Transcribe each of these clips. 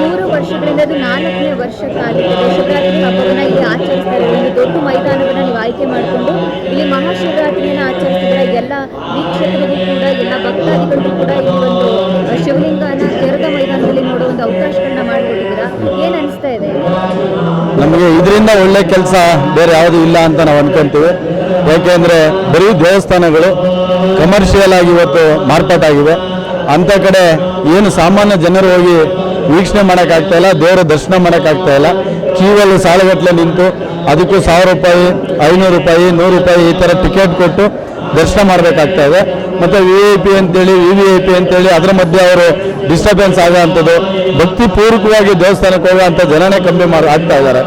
ಮೂರು ವರ್ಷಗಳಿಂದ ಅದು ನಾಲ್ಕನೇ ವರ್ಷ ಕಾಲಿಟ್ಟಿದೆ ಶಿವರಾತ್ರಿ ಹಬ್ಬವನ್ನ ಇಲ್ಲಿ ಆಚರಿಸ್ತಾರೆ. ಒಂದು ದೊಡ್ಡ ಮೈದಾನವನ್ನು ನೀವು ಆಯ್ಕೆ ಮಾಡಿಕೊಂಡು ಇಲ್ಲಿ ಮಹಾಶಿವರಾತ್ರಿಯನ್ನ ಆಚರಿಸಿದ್ರೆ ಎಲ್ಲ ವೀಕ್ಷಕರಿಗೂ ಕೂಡ, ಎಲ್ಲ ಭಕ್ತಾದಿಗಳಿಗೂ ಕೂಡ ಈ ಒಂದು ಶಿವಲಿಂಗನ ತೆರೆದ ಮೈದಾನದಲ್ಲಿ ನೋಡೋ ಒಂದು ಅವಕಾಶಗಳನ್ನ ಮಾಡಿಕೊಟ್ಟಿದ್ದೀರಾ? ಏನ್ ಅನಿಸ್ತಾ ಇದೆ? ನಮಗೆ ಇದರಿಂದ ಒಳ್ಳೆ ಕೆಲಸ ಬೇರೆ ಯಾವುದು ಇಲ್ಲ ಅಂತ ನಾವು ಅನ್ಕೊಂತೀವಿ. ಯಾಕೆಂದ್ರೆ ಬರೀ ದೇವಸ್ಥಾನಗಳು ಕಮರ್ಷಿಯಲ್ ಆಗಿ ಇವತ್ತು ಮಾರ್ಪಾಟಾಗಿವೆ. ಅಂಥ ಕಡೆ ಏನು ಸಾಮಾನ್ಯ ಜನರು ಹೋಗಿ ವೀಕ್ಷಣೆ ಮಾಡೋಕ್ಕಾಗ್ತಾ ಇಲ್ಲ, ದೇವರ ದರ್ಶನ ಮಾಡೋಕ್ಕಾಗ್ತಾ ಇಲ್ಲ. ಕ್ಯೂವಲ್ಲಿ ಸಾಲಗಟ್ಟಲೆ ನಿಂತು ಅದಕ್ಕೂ ಸಾವಿರ ರೂಪಾಯಿ, ಐನೂರು ರೂಪಾಯಿ, ನೂರು ರೂಪಾಯಿ ಈ ಥರ ಟಿಕೆಟ್ ಕೊಟ್ಟು ದರ್ಶನ ಮಾಡಬೇಕಾಗ್ತಾ ಇದೆ. ಮತ್ತು ವಿ ಐ ಪಿ ಅಂತೇಳಿ ವಿ ವಿ ಐ ಪಿ ಅಂತೇಳಿ ಅದರ ಮಧ್ಯೆ ಅವರು ಡಿಸ್ಟರ್ಬೆನ್ಸ್ ಆಗೋವಂಥದ್ದು ಭಕ್ತಿ ಪೂರ್ವಕವಾಗಿ ದೇವಸ್ಥಾನಕ್ಕೆ ಹೋಗುವಂಥ ಜನನೇ ಕಮ್ಮಿ ಮಾಡಿ, ಆಗ್ತಾ ಇದ್ದಾರೆ.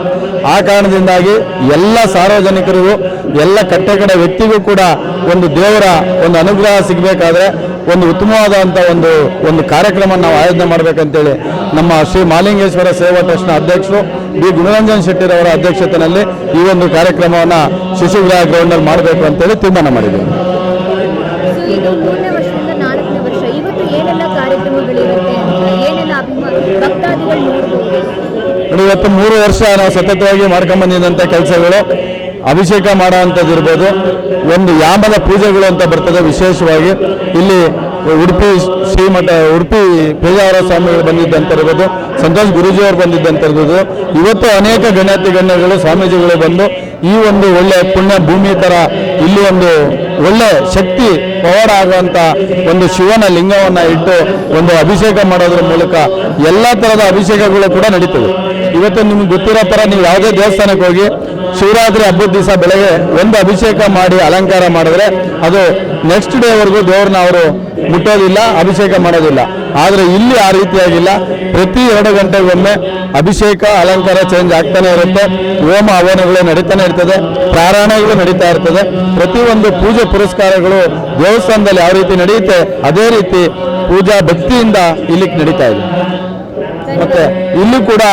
ಆ ಕಾರಣದಿಂದಾಗಿ ಎಲ್ಲ ಸಾರ್ವಜನಿಕರಿಗೂ, ಎಲ್ಲ ಕಟ್ಟೆ ಕಡೆ ವ್ಯಕ್ತಿಗೂ ಕೂಡ ಒಂದು ದೇವರ ಒಂದು ಅನುಗ್ರಹ ಸಿಗಬೇಕಾದ್ರೆ ಒಂದು ಉತ್ತಮವಾದಂಥ ಒಂದು ಒಂದು ಕಾರ್ಯಕ್ರಮ ನಾವು ಆಯೋಜನೆ ಮಾಡಬೇಕಂತೇಳಿ ನಮ್ಮ ಶ್ರೀ ಮಾಲಿಂಗೇಶ್ವರ ಸೇವಾ ಟ್ರಸ್ಟ್ನ ಅಧ್ಯಕ್ಷರು ಬಿ. ಗುಣರಂಜನ್ ಶೆಟ್ಟಿರವರ ಅಧ್ಯಕ್ಷತೆಯಲ್ಲಿ ಈ ಒಂದು ಕಾರ್ಯಕ್ರಮವನ್ನು ಶಿಶುಗ್ರಹ ಗ್ರೌಂಡಲ್ಲಿ ಮಾಡಬೇಕು ಅಂತೇಳಿ ತೀರ್ಮಾನ ಮಾಡಿದ್ದೀವಿ ನೋಡಿ ಇವತ್ತು ಮೂರು ವರ್ಷ ನಾವು ಸತತವಾಗಿ ಮಾಡ್ಕೊಂಡ್ಬಂದಿದ್ದಂಥ ಕೆಲಸಗಳು. ಅಭಿಷೇಕ ಮಾಡೋವಂಥದ್ದು ಇರ್ಬೋದು. ಒಂದು ಯಾಮದ ಪೂಜೆಗಳು ಅಂತ ಬರ್ತದೆ ವಿಶೇಷವಾಗಿ. ಇಲ್ಲಿ ಉಡುಪಿ ಶ್ರೀಮಠ, ಉಡುಪಿ ಪೇಜಾವರ ಸ್ವಾಮಿಗಳು ಬಂದಿದ್ದಂತಿರ್ಬೋದು ಸಂತೋಷ್ ಗುರೂಜಿಯವರು ಬಂದಿದ್ದಂತಿರ್ಬೋದು ಇವತ್ತು ಅನೇಕ ಗಣ್ಯಾತಿ ಗಣ್ಯಗಳು, ಸ್ವಾಮೀಜಿಗಳು ಬಂದು ಈ ಒಂದು ಒಳ್ಳೆ ಪುಣ್ಯ ಭೂಮಿ ಥರ ಇಲ್ಲಿ ಒಂದು ಒಳ್ಳೆ ಶಕ್ತಿ ಪವಾಡ ಆಗುವಂಥ ಒಂದು ಶಿವನ ಲಿಂಗವನ್ನು ಇಟ್ಟು ಒಂದು ಅಭಿಷೇಕ ಮಾಡೋದ್ರ ಮೂಲಕ ಎಲ್ಲ ಥರದ ಅಭಿಷೇಕಗಳು ಕೂಡ ನಡೀತದೆ ಇವತ್ತು ನಿಮ್ಗೆ ಗೊತ್ತಿರೋ ಥರ ನೀವು ಯಾವುದೇ ದೇವಸ್ಥಾನಕ್ಕೆ ಹೋಗಿ ಶಿವರಾತ್ರಿ ಹಬ್ಬದ ದಿವಸ ಬೆಳಗ್ಗೆ ಒಂದು ಅಭಿಷೇಕ ಮಾಡಿ ಅಲಂಕಾರ ಮಾಡಿದ್ರೆ ಅದು ನೆಕ್ಸ್ಟ್ ಡೇವರೆಗೂ ದೇವ್ರನ್ನ ಅವರು ಮುಟ್ಟೋದಿಲ್ಲ, ಅಭಿಷೇಕ ಮಾಡೋದಿಲ್ಲ. ಆದರೆ ಇಲ್ಲಿ ಆ ರೀತಿಯಾಗಿಲ್ಲ. ಪ್ರತಿ ಎರಡು ಗಂಟೆಗೊಮ್ಮೆ ಅಭಿಷೇಕ, ಅಲಂಕಾರ ಚೇಂಜ್ ಆಗ್ತಾನೆ ಇರುತ್ತೆ. ಹೋಮ ಹವನಗಳು ನಡೀತಾನೆ ಇರ್ತದೆ. ಪ್ರಾರಾಯಣಗಳು ನಡೀತಾ ಇರ್ತದೆ. ಪ್ರತಿಯೊಂದು ಪೂಜೆ ಪುರಸ್ಕಾರಗಳು ದೇವಸ್ಥಾನದಲ್ಲಿ ಯಾವ ರೀತಿ ನಡೆಯುತ್ತೆ, ಅದೇ ರೀತಿ ಪೂಜಾ ಭಕ್ತಿಯಿಂದ ಇಲ್ಲಿ ನಡೀತಾ ಇದೆ. ಮತ್ತೆ ಇಲ್ಲೂ ಕೂಡ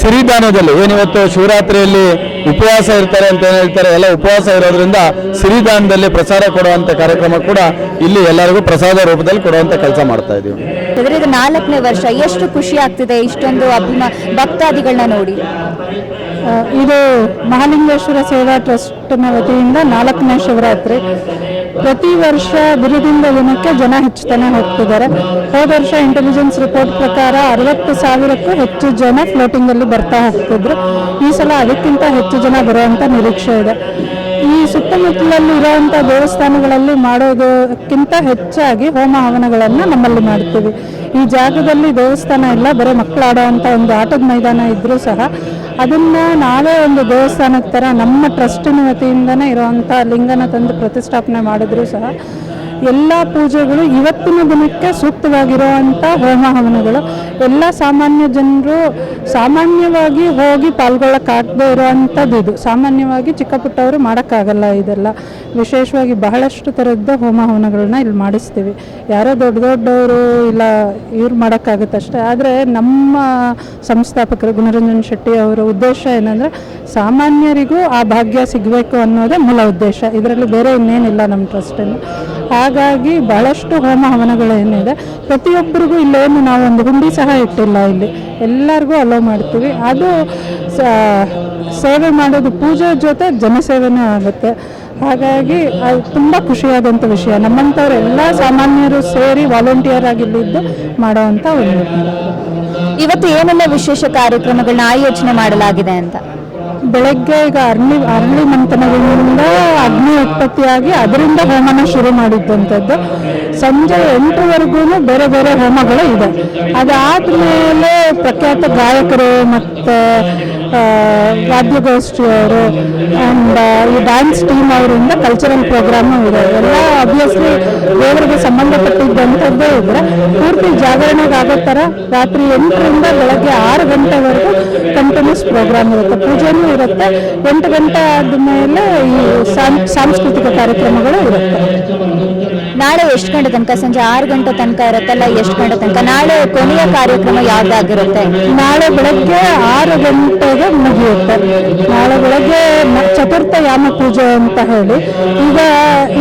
ಸಿರಿಧಾನ್ಯದಲ್ಲಿ, ಏನಿವತ್ತು ಶಿವರಾತ್ರಿಯಲ್ಲಿ ಉಪವಾಸ ಇರ್ತಾರೆ ಅಂತ ಏನ್ ಹೇಳ್ತಾರೆ? ಎಲ್ಲ ಉಪವಾಸ ಇರೋದ್ರಿಂದ ಸಿರಿಧಾನ್ಯದಲ್ಲಿ ಪ್ರಸಾರ ಕೊಡುವಂತ ಕಾರ್ಯಕ್ರಮ ಕೂಡ ಇಲ್ಲಿ ಎಲ್ಲರಿಗೂ ಪ್ರಸಾದ ರೂಪದಲ್ಲಿ ಕೊಡುವಂತ ಕೆಲಸ ಮಾಡ್ತಾ ಇದೀವಿ. ನಾಲ್ಕನೇ ವರ್ಷ. ಎಷ್ಟು ಖುಷಿ ಆಗ್ತಿದೆ ಇಷ್ಟೊಂದು ಅಭಿಮಾ ಭಕ್ತಾದಿಗಳನ್ನ ನೋಡಿ? ಇದು ಮಹಾಲಿಂಗೇಶ್ವರ ಸೇವಾ ಟ್ರಸ್ಟ್ನ ವತಿಯಿಂದ ನಾಲ್ಕನೇ ಶಿವರಾತ್ರಿ. ಪ್ರತಿ ವರ್ಷ ದಿನದಿಂದ ದಿನಕ್ಕೆ ಜನ ಹೆಚ್ಚುತ್ತಾನೆ ಹೋಗ್ತಿದ್ದಾರೆ. ಹೋದ ವರ್ಷ ಇಂಟೆಲಿಜೆನ್ಸ್ ರಿಪೋರ್ಟ್ ಪ್ರಕಾರ ಅರವತ್ತು ಸಾವಿರಕ್ಕೂ ಹೆಚ್ಚು ಜನ ಫ್ಲೋಟಿಂಗ್ ಅಲ್ಲಿ ಬರ್ತಾ ಹೋಗ್ತಿದ್ರು. ಈ ಸಲ ಅದಕ್ಕಿಂತ ಹೆಚ್ಚು ಜನ ಬರುವಂತ ನಿರೀಕ್ಷೆ ಇದೆ. ಈ ಸುತ್ತಮುತ್ತಲಲ್ಲಿ ಇರುವಂತ ದೇವಸ್ಥಾನಗಳಲ್ಲಿ ಮಾಡೋದಕ್ಕಿಂತ ಹೆಚ್ಚಾಗಿ ಹೋಮ ಹವನಗಳನ್ನು ನಮ್ಮಲ್ಲಿ ಮಾಡ್ತೀವಿ. ಈ ಜಾಗದಲ್ಲಿ ದೇವಸ್ಥಾನ ಇಲ್ಲ, ಬರೀ ಮಕ್ಕಳು ಅಂತ ಒಂದು ಆಟದ ಮೈದಾನ ಇದ್ದರೂ ಸಹ ಅದನ್ನು ನಾವೇ ಒಂದು ದೇವಸ್ಥಾನದ ಥರ ನಮ್ಮ ಟ್ರಸ್ಟಿನ ವತಿಯಿಂದನೇ ಇರೋವಂಥ ಲಿಂಗನ ತಂದು ಪ್ರತಿಷ್ಠಾಪನೆ ಮಾಡಿದ್ರು ಸಹ ಎಲ್ಲ ಪೂಜೆಗಳು ಇವತ್ತಿನ ದಿನಕ್ಕೆ ಸೂಕ್ತವಾಗಿರುವಂಥ ಹೋಮ ಹವನಗಳು ಎಲ್ಲ ಸಾಮಾನ್ಯ ಜನರು ಸಾಮಾನ್ಯವಾಗಿ ಹೋಗಿ ಪಾಲ್ಗೊಳ್ಳೋಕ್ಕಾಗದೇ ಇರುವಂಥದ್ದು ಇದು. ಸಾಮಾನ್ಯವಾಗಿ ಚಿಕ್ಕ ಪುಟ್ಟವರು ಮಾಡೋಕ್ಕಾಗಲ್ಲ ಇದೆಲ್ಲ. ವಿಶೇಷವಾಗಿ ಬಹಳಷ್ಟು ಥರದ್ದು ಹೋಮ ಹವನಗಳನ್ನ ಇಲ್ಲಿ ಮಾಡಿಸ್ತೀವಿ. ಯಾರೋ ದೊಡ್ಡ ದೊಡ್ಡವರು ಇಲ್ಲ ಇವ್ರು ಮಾಡೋಕ್ಕಾಗುತ್ತಷ್ಟೇ ಆದರೆ ನಮ್ಮ ಸಂಸ್ಥಾಪಕರು ಗುಣರಂಜನ್ ಶೆಟ್ಟಿ ಅವರ ಉದ್ದೇಶ ಏನಂದರೆ ಸಾಮಾನ್ಯರಿಗೂ ಆ ಭಾಗ್ಯ ಸಿಗಬೇಕು ಅನ್ನೋದೇ ಮೂಲ ಉದ್ದೇಶ. ಇದರಲ್ಲಿ ಬೇರೆ ಇನ್ನೇನಿಲ್ಲ ನಮ್ಮ ಟ್ರಸ್ಟಲ್ಲಿ. ಹಾಗಾಗಿ ಬಹಳಷ್ಟು ಹೋಮ ಹವನಗಳೇನಿದೆ ಪ್ರತಿಯೊಬ್ಬರಿಗೂ ಇಲ್ಲೇನು ನಾವು ಒಂದು ಹುಂಡಿ ಸಹ ಇಟ್ಟಿಲ್ಲ ಇಲ್ಲಿ. ಎಲ್ಲರಿಗೂ ಅಲೋ ಮಾಡ್ತೀವಿ. ಅದು ಸೇವೆ ಮಾಡೋದು ಪೂಜೆ ಜೊತೆ ಜನಸೇವೆನೂ ಆಗುತ್ತೆ. ಹಾಗಾಗಿ ಅದು ತುಂಬ ಖುಷಿಯಾದಂಥ ವಿಷಯ. ನಮ್ಮಂಥವರೆಲ್ಲ ಸಾಮಾನ್ಯರು ಸೇರಿ ವಾಲಂಟಿಯರ್ ಆಗಿಲ್ಲಿದ್ದು ಮಾಡೋವಂಥ ಒಂದು ಇವತ್ತು ಏನೆಲ್ಲ ವಿಶೇಷ ಕಾರ್ಯಕ್ರಮಗಳನ್ನ ಆಯೋಜನೆ ಮಾಡಲಾಗಿದೆ ಅಂತ? ಬೆಳಗ್ಗೆ ಈಗ ಅರಳಿ ಅರಳಿ ಮಂಥನದಿಂದ ಅಗ್ನಿ ಉತ್ಪತ್ತಿಯಾಗಿ ಅದರಿಂದ ಹೋಮನ ಶುರು ಮಾಡಿದ್ದಂಥದ್ದು. ಸಂಜೆ ಎಂಟರವರೆಗೂ ಬೇರೆ ಬೇರೆ ಹೋಮಗಳು ಇದೆ. ಅದಾದಮೇಲೆ ಪ್ರಖ್ಯಾತ ಗಾಯಕರು ಮತ್ತು ವಾದ್ಯಗೋಷ್ಠಿಯವರು ಆ್ಯಂಡ್ ಈ ಡ್ಯಾನ್ಸ್ ಟೀಮ್ ಅವರಿಂದ ಕಲ್ಚರಲ್ ಪ್ರೋಗ್ರಾಮು ಇದೆ. ಎಲ್ಲ ಅಬ್ವಿಯಸ್ಲಿ ದೇವರಿಗೆ ಸಂಬಂಧಪಟ್ಟಿದ್ದಂಥದ್ದೇ ಇದ್ರೆ ಪೂರ್ತಿ ಜಾಗರಣೆಗಾಗೋ ಥರ ರಾತ್ರಿ ಎಂಟರಿಂದ ಬೆಳಗ್ಗೆ ಆರು ಗಂಟೆವರೆಗೂ ಕಂಟಿನ್ಯೂಸ್ ಪ್ರೋಗ್ರಾಮ್ ಇರುತ್ತೆ. ಪೂಜೆನೂ ಇರುತ್ತೆ. ಎಂಟು ಗಂಟೆ ಆದ ಮೇಲೆ ಈ ಸಾಂಸ್ಕೃತಿಕ ಕಾರ್ಯಕ್ರಮಗಳು ಇರುತ್ತೆ. ನಾಳೆ ಎಷ್ಟು ಗಂಟೆ ತನಕ? ಸಂಜೆ ಆರು ಗಂಟೆ ತನಕ ಇರುತ್ತಲ್ಲ, ಎಷ್ಟು ಗಂಟೆ ತನಕ? ನಾಳೆ ಕೊನೆಯ ಕಾರ್ಯಕ್ರಮ ಯಾವ್ದಾಗಿರುತ್ತೆ? ನಾಳೆ ಬೆಳಗ್ಗೆ ಆರು ಗಂಟೆಗೆ ಮುಗಿಯುತ್ತೆ. ನಾಳೆ ಬೆಳಗ್ಗೆ ಚತುರ್ಥ ಯಾಮ ಪೂಜೆ ಅಂತ ಹೇಳಿ. ಈಗ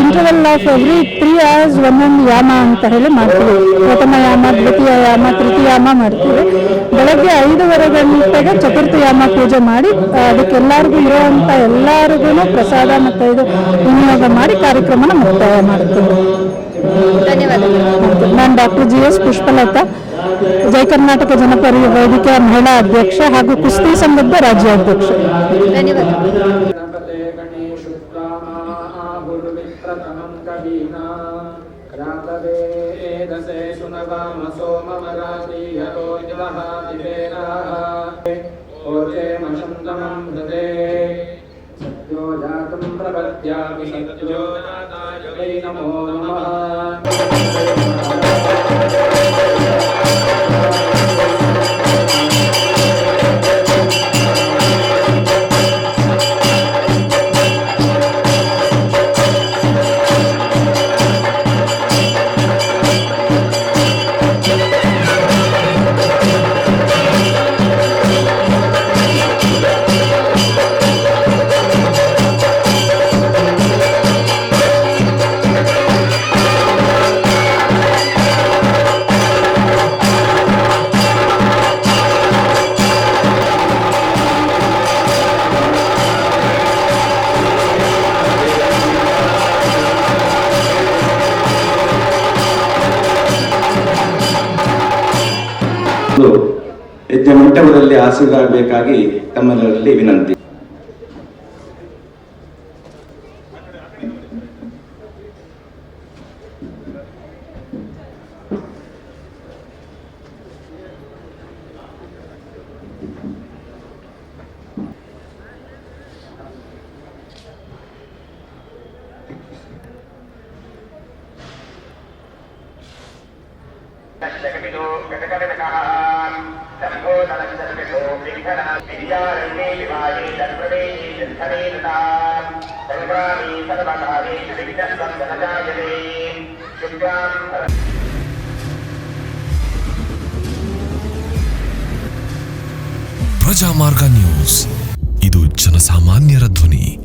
interval of every three hours ಒಂದೊಂದು ಯಾಮ ಅಂತ ಹೇಳಿ ಮಾಡ್ತೀವಿ. ಪ್ರಥಮ ಯಾಮ, ದ್ವಿತೀಯ ಯಾಮ, ತೃತೀಯ ಯಾಮ ಮಾಡ್ತೀವಿ. ಬೆಳಗ್ಗೆ ಐದೂವರೆ ಗಂಟೆಗೆ ಚತುರ್ಥ ಯಾಮ ಪೂಜೆ ಮಾಡಿ ಅದಕ್ಕೆಲ್ಲರಿಗೂ ಇರುವಂತ ಎಲ್ಲರಿಗೂ ಪ್ರಸಾದ ಮತ್ತು ಇದು ವಿನಿಯೋಗ ಮಾಡಿ ಕಾರ್ಯಕ್ರಮನ ಮುಕ್ತಾಯ ಮಾಡ್ತೀವಿ ನಾನು doctor G S Pushpalatha Jai Karnataka Janapari ವೇದಿಕೆಯ ಮಹಿಳಾ ಅಧ್ಯಕ್ಷ ಹಾಗೂ ಕುಸ್ತಿ ಸಂಘದ ರಾಜ್ಯಾಧ್ಯಕ್ಷ. ಧನ್ಯವಾದಗಳು. सर्वे एदशे शुनवामसो मम रातीयतो निवहादिवेराः ओचे मशन्दमं हृदे। सत्यो जातं प्रपद्यामि सत्यो जाताय वै नमो नमः। ಒಂದು ಯಜ್ಞ ಮಂಟಪದಲ್ಲಿ ಆಸೀನರಾಗಬೇಕಾಗಿ ತಮ್ಮೆಲ್ಲರಲ್ಲಿ ವಿನಂತಿ. ಪ್ರಜಾಮಾರ್ಗ ನ್ಯೂಸ್. ಇದು ಜನಸಾಮಾನ್ಯರ ಧ್ವನಿ.